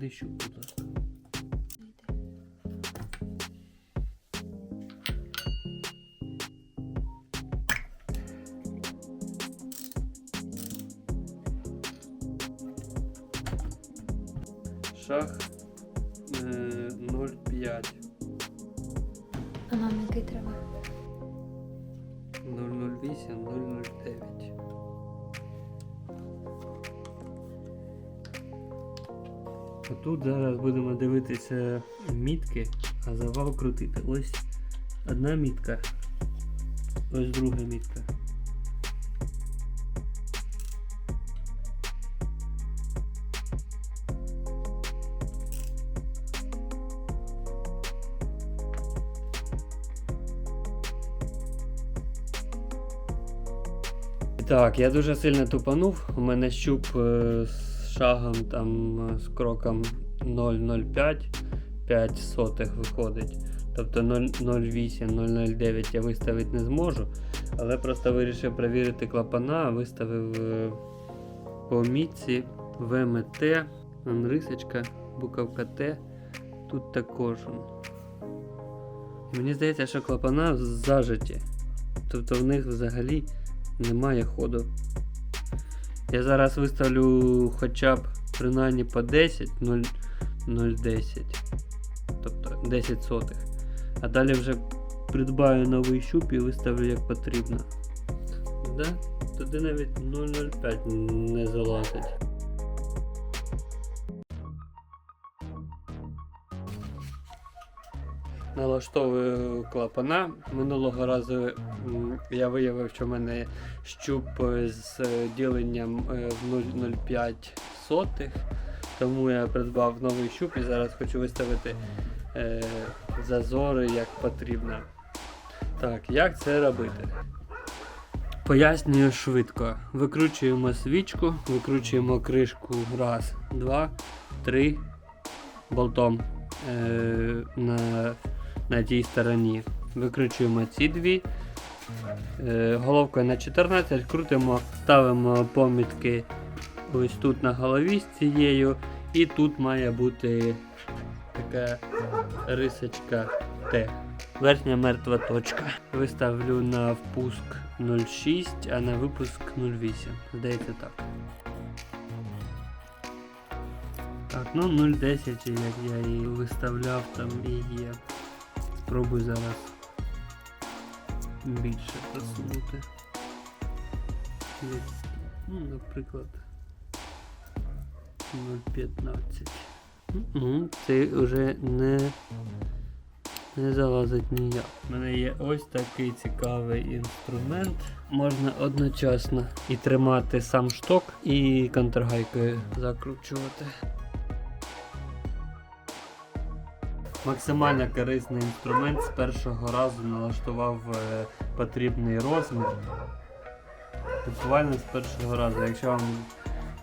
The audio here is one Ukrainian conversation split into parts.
Дищу, будь ласка. Шах е, 0,5. А нам який треба? 008, 009. Тут зараз будемо дивитися мітки, а завал крутити. Ось одна мітка. Ось друга мітка. Так, я дуже сильно тупанув. У мене щуп е, з шагом там е, з кроком 0,05 5 сотих виходить. Тобто 0,08, 0,09 я виставити не зможу. Але просто вирішив перевірити клапана, виставив е, по мітці ВМТ, рисочка, буковка Т. Тут також. Мені здається, що клапана зажиті. Тобто в них взагалі немає ходу. Я зараз виставлю хоча б принаймні по 10, 0,10, Тобто 10 сотих. А далі вже придбаю новий щуп і виставлю як потрібно. Да? Туди навіть 0,05 не залазить. Налаштовую клапана. Минулого разу я виявив, що в мене щуп з діленням е, в 0,05 сотих. Тому я придбав новий щуп і зараз хочу виставити е, зазори як потрібно. Так, як це робити? Пояснюю швидко. Викручуємо свічку, викручуємо кришку раз, два, три болтом е, на, на тій стороні. Викручуємо ці дві. Е, головкою на 14, крутимо, ставимо помітки ось тут на голові з цією. І тут має бути така рисочка Т. Верхня мертва точка. Виставлю на впуск 0,6, а на випуск 0,8. Здається так. Так, ну 0,10, як я і виставляв, там і є. Спробую зараз більше просунути. Ну, наприклад, 0,15. Ну, це вже не, не залазить ніяк. У мене є ось такий цікавий інструмент. Можна одночасно і тримати сам шток, і контргайкою закручувати. Максимально корисний інструмент з першого разу налаштував е, потрібний розмір. Буквально з першого разу. Якщо вам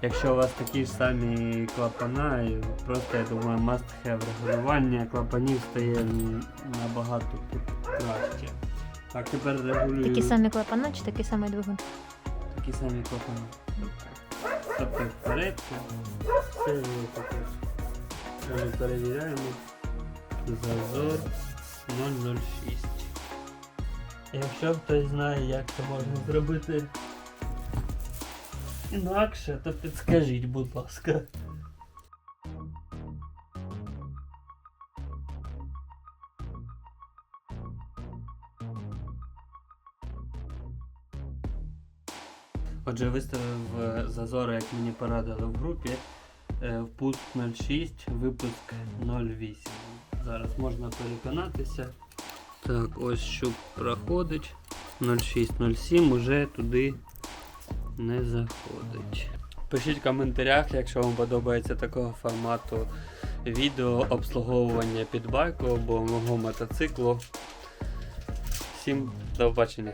Якщо у вас такі ж самі клапана, просто я думаю must have регулювання клапанів стає набагато краще. Так, тепер регулюю Такі самі клапана чи такий самий двигун? такі самі клапани. Тобто вперед, все таке. Ми перевіряємо. Зазор 006. Якщо хтось знає, як це можна зробити інакше, то підскажіть, будь ласка. Отже, виставив е, зазори, як мені порадили в групі. Е, Впуск 0,6, випуск 0,8. Зараз можна переконатися. Так, ось щуп проходить. 0,6-0,7 уже туди не заходить. Пишіть в коментарях, якщо вам подобається такого формату відео обслуговування під байку або мого мотоциклу. Всім до побачення.